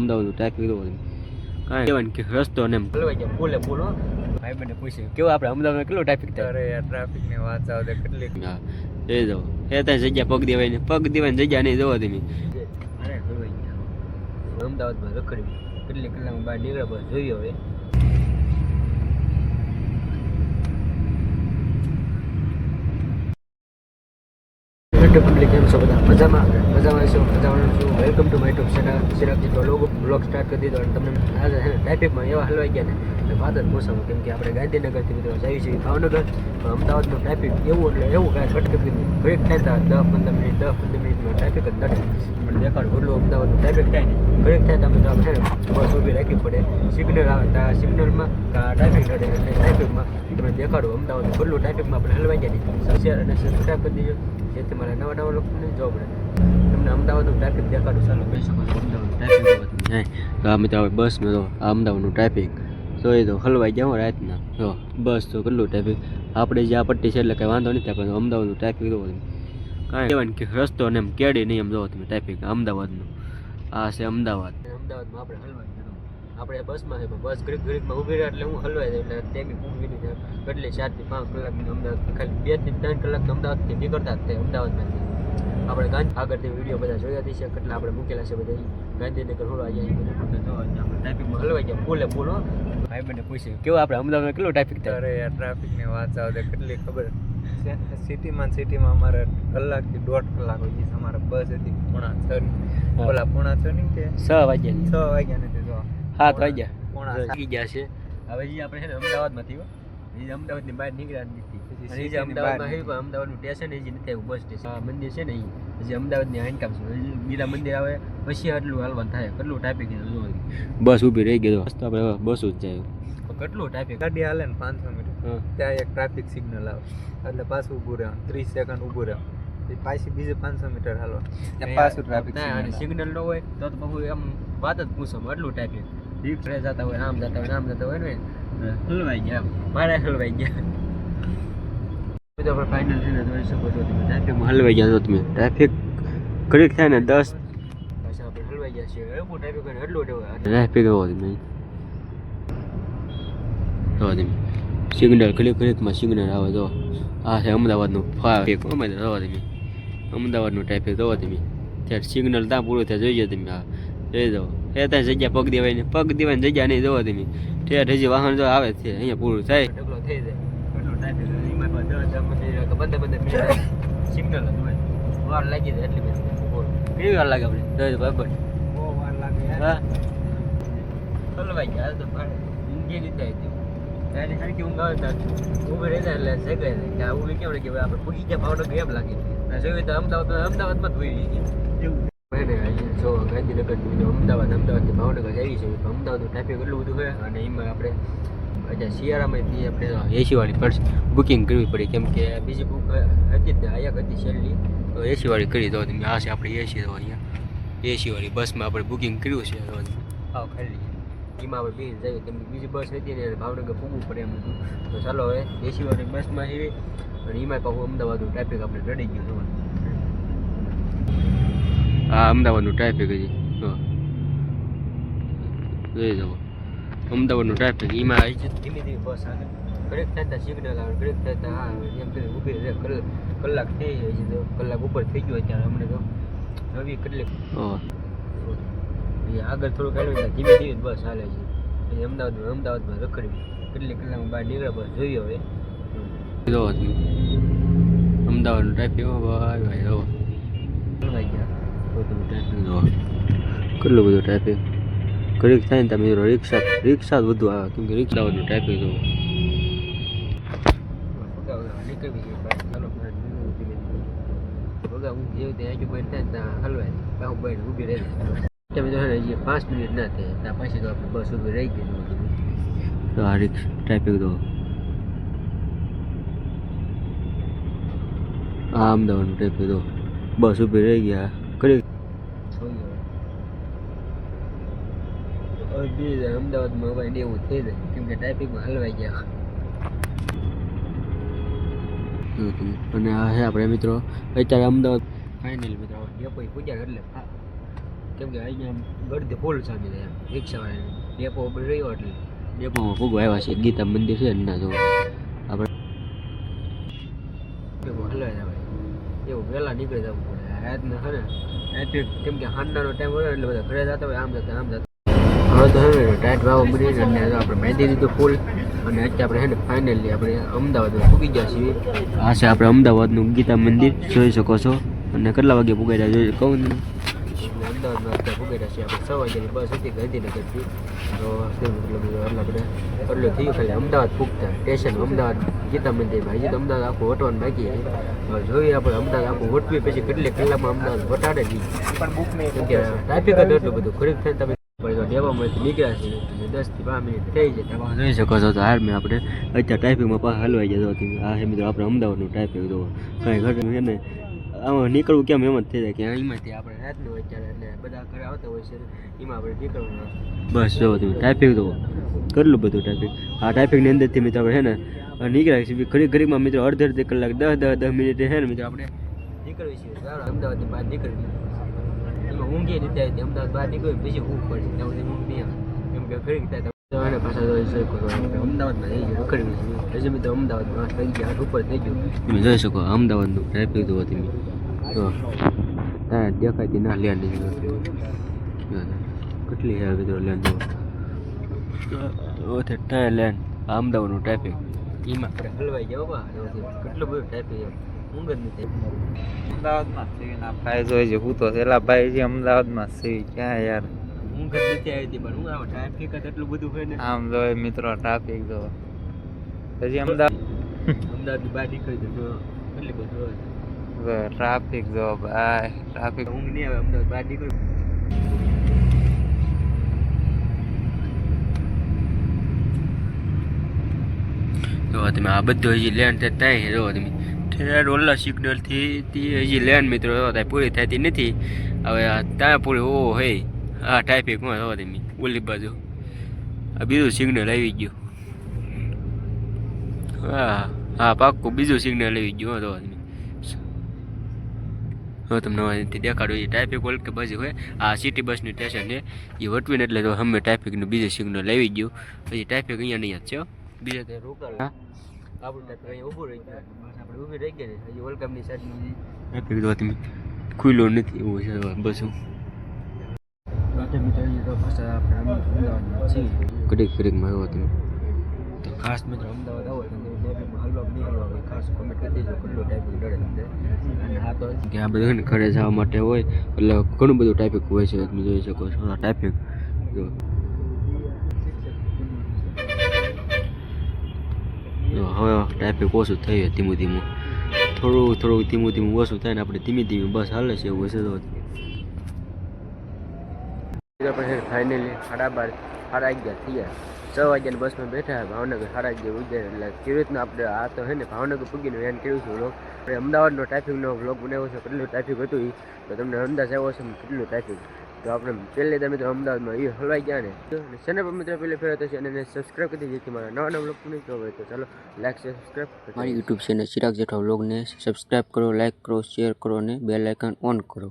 અમદાવાદનું ટ્રાફિક તો કાંઈ કહેવાય કે રસ્તો ને ફૂલે ફૂલ હો ભાઈ મને પૂછે કેવું આપણે અમદાવાદમાં કેટલો ટ્રાફિક થાય? અરે યાર ટ્રાફિકની વાત આવે કેટલી. હા એ જો. એ ત્યાં જગ્યા પગ દેવાય ને પગ દેવાની જગ્યા નહીં જોવો તમે. અરે અમદાવાદમાં રખડી કેટલી કલાકમાં બહાર નીકળ્યા પછી જોઈએ હવે હેલો પબ્લિક કેમ છો બધા મજામાં મજામાં છો, મજામાં છું. Welcome to my YouTube channel Siraji તો લોગો બ્લોગ સ્ટાર્ટ કરી દીધો અને તમને આજે છે ને ટ્રાફિકમાં એવા હલવાઈ ગયા ને. એટલે વાત કેમ કે આપણે ગાંધીનગરથી મિત્રો જઈએ છીએ ભાવનગર. અમદાવાદનું ટ્રાફિક એવું એટલે એવું કાંઈ નહીં. બ્રેક થાય તો દસ પંદર મિનિટ, દસ પંદર મિનિટમાં ટ્રાફિક જ નથી. પણ દેખાડું એટલું અમદાવાદનું ટ્રાફિક થાય ને બ્રેક થાય તમે તો છે બસ ઊભી રાખવી પડે. સિગ્નલ આવે ત્યાં સિગ્નલમાં ટ્રાફિક નડે એટલે ટ્રાફિકમાં તમે દેખાડું અમદાવાદ ખુલ્લું ટ્રાફિકમાં આપણે હલવાઈ નહીં શેર અને સબસ્ક્રાઈબ કરી દીજો જેથી મારા નવા નવા લોકોને જોવા મળે તમને અમદાવાદનું ટ્રાફિક દેખાડું. ચાલો કહી શકો છો અમદાવાદનું ટ્રાફિક તો અમે તો હવે બસમાં તો અમદાવાદનું ટ્રાફિક તો એ તો હલવાઈ જાઉં રાતના. જો, બસ તો કેટલું ટ્રાફિક આપણે જે આ પટ્ટી છે એટલે કંઈ વાંધો નથી પણ અમદાવાદનું ટ્રાફિક તો કાંઈ કહેવાય કે રસ્તો ને એમ કેડી નહીં એમ જોવો તમે ટ્રાફિક અમદાવાદનું. આ છે અમદાવાદ. અમદાવાદમાં આપણે હલવાઈ આપણે બસમાં છે, પણ બસ ઘડીક ઘડીકમાં ઊભી રહે એટલે હું હલવાઈ જાય એટલે ટેમી ઊભી નહીં કેટલી ચારથી પાંચ કલાકની અમદાવાદ ખાલી બેથી ત્રણ કલાક અમદાવાદથી નીકળતા જ તે અમદાવાદમાંથી. આપણે ગાંધી આગળથી વીડિયો બધા જોયા હતી છે કેટલા આપણે મૂકેલા છે બધા ગાંધીનગર આપણે ટ્રાફિકમાં હલવાઈ ગયા ફૂલે ફૂલ હો. ભાઈ મને પૂછ્યું કેવું આપણે અમદાવાદમાં કેટલું ટ્રાફિક થાય? અરે યાર ટ્રાફિકની વાત આવે કેટલી ખબર. સિટીમાં સિટીમાં અમારે કલાકથી દોઢ કલાક હોય છે અમારે બસ હતી પોણા છ. ઓલા પોણા છ ની કે? છ વાગ્યા છ વાગ્યા નથી જો. સાત વાગ્યા પોણા. થઈ ગયા છે. હવે જે આપણે છે ને અમદાવાદમાંથી હો એ અમદાવાદની બહાર નીકળ્યા નથી પછી અને જે અમદાવાદમાં આવ્યું પણ અમદાવાદનું સ્ટેશન એ જે નથી આવ્યું બસ સ્ટેશન આ મંદિર છે ને એ પછી અમદાવાદની હાઈનકામ છે. બીજા મંદિર આવે પછી આટલું હાલવાનું થાય. કેટલું ટ્રાફિક બસ ઊભી રહી ગયો રસ્તા આપણે બસ જ જાય. કેટલું ટ્રાફિક ગાડી હાલે ને પાંચસો મીટર. ત્યાં એક ટ્રાફિક સિગ્નલ આવે. એટલે પાછું ઊભું રહેવાનું. ત્રીસ સેકન્ડ ઊભું રહેવાનું. પછી પાછી બીજે પાંચસો મીટર હાલવા ત્યાં પાછું ટ્રાફિક સિગ્નલ ન હોય તો તો બહુ એમ વાત જ પૂછો એટલું ટ્રાફિક રિક્ષા જતા હોય આમ જતા હોય આમ જતા હોય ને. હલવાઈ ગયા. મારે હલવાઈ ગયા. તો આપણે ફાઇનલ થઈને જોઈ શકો છો તમે. ટ્રાફિકમાં હલવાઈ ગયા છો તમે. ટ્રાફિક ઘડીક થાય ને દસ પાછા આપણે હલવાઈ ગયા છીએ. એવું ટ્રાફિક હોય એટલું જ ટ્રાફિક એવો તમે તો તમે સિગ્નલ ઘડીક ઘડીકમાં સિગ્નલ આવે તો આ છે અમદાવાદનું ટ્રાફિક અમદાવાદ તો તમે અમદાવાદનું ટ્રાફિક જોવો તમે ત્યારે સિગ્નલ ત્યાં પૂરું થાય જોઈએ તમે હા જોઈ જાઓ એ ત્યાં જગ્યા પગ દેવાય ને પગ દેવાની જગ્યા નહીં જોવો તમે ત્યાં હજી વાહન જો આવે છે અહીંયા પૂરું થાય ઢગલો થઈ જાય. બંધ બંધ સિગ્નલ વાર લાગી જાય એટલી બધી. કેવી વાર લાગે આપણે બરાબર બહુ વાર લાગે. હા. હલવાઈ ગયા તો ઊંઘી લીધા હતી ત્યારે હરકી ઊંઘ આવે તો ઊભી રહી જાય એટલે જગાય જાય કે આ ઊભી કેમ કે આપણે પૂછી ગયા ભાવનો ગેમ લાગે? અને જોયું તો અમદાવાદ અમદાવાદમાં જ ગઈ. એવું મને જો, ગાંધીનગર અમદાવાદ અમદાવાદથી ભાવનગર જઈએ છીએ અમદાવાદનું ટ્રાફિક એટલું બધું હોય અને એમાં આપણે અત્યારે શિયાળામાંથી આપણે એસીવાળી પર્સ બુકિંગ કરવી પડી. કેમ કે બીજી બુક હતી જ અહીંયા હતી છેલ્લી. તો એસીવાળી કરી દો આ છે આપણી એસી તો અહીંયા. એસીવાળી બસમાં આપણે બુકિંગ કર્યું છે. આવ ખાલી. એમાં આપણે બેસી જઈએ. કેમ બીજી બસ હતી ને ભાવનગર પૂગવું પડે એમ હતું. તો ચાલો હવે એસીવાળી બસમાં એવી અને એમાં પાછું અમદાવાદનું ટ્રાફિક આપણે રડી ગયું જોવાનું. આ અમદાવાદનું ટ્રાફિક હજી. જો જોઈ જવો અમદાવાદનું ટ્રાફિક એમાં આવી છે ધીમે ધીમે બસ આવે. ઘડીક થતા સિગ્નલ આવે ઘડીક થતા હા એમ કે ઊભી રહે. કલાક થઈ જાય છે તો. કલાક ઉપર થઈ ગયો અત્યારે અમને તો. નવી કેટલી આગળ થોડુંક આવ્યું ધીમે ધીમે બસ હાલે છે. પછી અમદાવાદ અમદાવાદમાં રખડી કેટલી કલાકમાં બહાર નીકળ્યા બસ જોઈએ હવે. જો અમદાવાદનું ટ્રાફિક ભાઈ હલવાઈ ગયા. કેટલું બધું ટ્રાફિક ઘડીક થાય ને તમે રિક્ષા રિક્ષા જ વધુ આવે. કેમ કે રિક્ષા વધુ ટ્રાફિક જેવું. પાંચ મિનિટ ના થાય પછી તો બસ ઊભી રહી ગઈ તો આ રિક્ષ ટ્રાફિક તો આ અમદાવાદનું ટ્રાફિક તો બસ ઊભી રહી ગયા. કરી અમદાવાદમાં હવે દેવું થઈ જાય. કેમ કે ટ્રાફિકમાં હલવાઈ ગયા. અને આ હે આપણે મિત્રો અત્યારે અમદાવાદ ફાઇનલ મિત્રો ડેપો પૂજ્યા એટલે કેમ કે અહીંયા ગળદી ફૂલ જાય રિક્ષા રિક્ષાવાળાને ડેપો રહ્યો એટલે. ડેપોમાં ફૂગો આવ્યા છે. ગીતા મંદિર છે એના જો આપણે ડેપો હલવાઈ જવાય. એવું વહેલા નીકળી જવું પડે. રાતના ને કેમ કે હાંડાનો ટાઈમ હોય એટલે બધા ઘરે જતા હોય આમ જતા આમ જતા હવે તો હવે ટાઈટ વાવો બની અને આપણે મહેંદી દીધું ફૂલ. અને અત્યારે આપણે હેને ફાઇનલી આપણે અમદાવાદ પૂગી ગયા છીએ. આ છે આપણે અમદાવાદનું ગીતા મંદિર. જોઈ શકો છો. અને કેટલા વાગે પુગાડ્યા જોઈ કહું ને અમદાવાદમાં અત્યારે પુગાડ્યા છીએ આપણે છ વાગ્યાની બસ હતી ગાંધીનગરથી. તો મતલબ એટલે આપણે એટલે થયું, ખાલી અમદાવાદ પૂગતા. સ્ટેશન અમદાવાદ, ગીતા મંદિરમાં હજી તો અમદાવાદ આખું વટવાનું બાકી છે. જોઈએ આપણે અમદાવાદ આખું વટવી, પછી કેટલી કલાકમાં અમદાવાદ વટાડે નહીં નહીં ટ્રાફિક જ એટલું બધું ખરીદ થાય તમે તો ડેવામાંથી નીકળ્યા છે. દસથી દસ પાંચ મિનિટ થઈ જાય. તમે જોઈ શકો છો તો હાર મેં આપણે અત્યારે ટ્રાફિકમાં પાછા હલવાઈ જતો હતી આ છે મિત્રો આપણે અમદાવાદનું ટ્રાફિક તો કાંઈ ઘટે એને આમાં નીકળવું કેમ એમ જ થઈ જાય કે અહીંમાંથી આપણે રાતનું હોય ત્યારે એટલે બધા ઘરે આવતા હોય છે એમાં આપણે નીકળવાનું બસ જો તમે ટ્રાફિક તો કેટલું બધું ટ્રાફિક આ ટ્રાફિકની અંદરથી મિત્રો આપણે છે ને નીકળ્યા છીએ. ઘડી ઘડીમાં મિત્રો અડધી અડધી કલાક દસ દસ દસ મિનિટે છે ને મિત્રો આપણે નીકળવી છીએ. અમદાવાદની બહાર નીકળવી ઊંઘી નથી આવી અમદાવાદ બહાર નીકળી પછી ઊંઘ પડી. ત્યાં ઊંઘ નહીં આવે કેમ કે ઘડી થાય તો પાછા જોઈ શકો અમદાવાદમાં થઈ ગયું રખડવી છે. હજી મિત્રો અમદાવાદમાં થઈ ગયા ઉપર થઈ ગયું. તમે જોઈ શકો અમદાવાદનું ટ્રાફિક જુઓ તમે તો દેખાયતી ના લેન્ડ કેટલી છે મિત્રો લેન્ડ જુઓ ટાયર લેન્ડ અમદાવાદનું ટ્રાફિક એમાં આપણે હલવાઈ ગયા કેટલું બધું ટ્રાફિક ઊંઘ જ નથી અમદાવાદમાં છે ભાઈ છે હું તો પેલા ભાઈ છે અમદાવાદમાં છે ક્યાં યાર? ઊંઘ જ નથી આવી હતી પણ હું ટ્રાફિક જ એટલું બધું હોય ને. આમ જોઈ મિત્રો ટ્રાફિક જો પછી અમદાવાદ અમદાવાદ બહાર નીકળી તો જો કેટલી બધું ટ્રાફિક જો ભાઈ ટ્રાફિક ઊંઘ નહીં આવે અમદાવાદ બહાર નીકળી. જો તમે આ બધું હજી લેન્ડ થાય જો તમે ઓલા સિગ્નલથી હજી લેન્ડ મિત્રો પૂરી થતી નથી. હવે ત્યાં પૂરી ઓ હે આ ટ્રાફિકમાં જો તમે ઓલી બાજુ. આ બીજું સિગ્નલ આવી ગયું. હા હા પાક્કું બીજું સિગ્નલ આવી ગયું હો, જો તમે. હવે તમને અહીંથી દેખાડું એ ટ્રાફિક ઓલ કે બાજુ હોય. આ સિટી બસની સ્ટેશન છે. એ વટવીને એટલે તો અમે ટ્રાફિકનું બીજું સિગ્નલ આવી ગયું. પછી ટ્રાફિક અહીંયા નહીં જ છે બીજા ત્યાં રોકાણ. આપણું ટ્રાફિક અહીંયા ઊભું રહી ગયું. બસ આપણે ઊભી રહી ને હજી વેલકમની સાઈડની ટ્રાફિક તો તમે ખુલ્લો નથી એવું છે બસું ઘડીક ઘડીકમાં આવ્યો તમે. તો ખાસ મિત્રો અમદાવાદ આવો એટલે ખાસ કોમેન્ટ કરી દેજો કેટલો ટ્રાફિક ડરે તમને. અને હા તો કે આ બધું ને ઘરે જવા માટે હોય એટલે ઘણું બધું ટ્રાફિક હોય છે તમે જોઈ શકો છો. ટાઈપિક ટ્રાફિક જો. હવે ટ્રાફિક ઓછું થયું ધીમું ધીમું. થોડું થોડું ધીમું ધીમું ઓછું થાય ને આપણે ધીમે ધીમે બસ હાલે છે એવું હશે તો. ફાઇનલી સાડા બાર, સાડા અગિયાર થયા છ વાગ્યાની બસમાં બેઠા ભાવનગર સાડા અગિયાર ઉજ્જૈન એટલે કેવી રીતના આપણે આ તો હે ને, ભાવનગર પૂગીને વેન કર્યું છે વ્લોગ આપણે અમદાવાદનો ટ્રાફિકનો વ્લોગ બનાવ્યો છે, કેટલું ટ્રાફિક હતું. તો તમને અંદાજ આવ્યો છે કેટલું ટ્રાફિક તો આપણે છેલ્લે તમે મિત્રો અમદાવાદમાં એ હલવાઈ ગયા ને. અને ચેનલ પર મિત્રો પહેલે ફેર થશે અને સબસ્ક્રાઈબ કરી દીધી મારા નવા નવા વ્લોગ નહીં જોવા તો ચાલો લાઈક સબસ્ક્રાઈબ મારી યુટ્યુબ ચેનલ ચિરાગ જેઠા વ્લોગને સબસ્ક્રાઈબ કરો લાઈક કરો શેર કરો અને બેલ આઇકન ઓન કરો.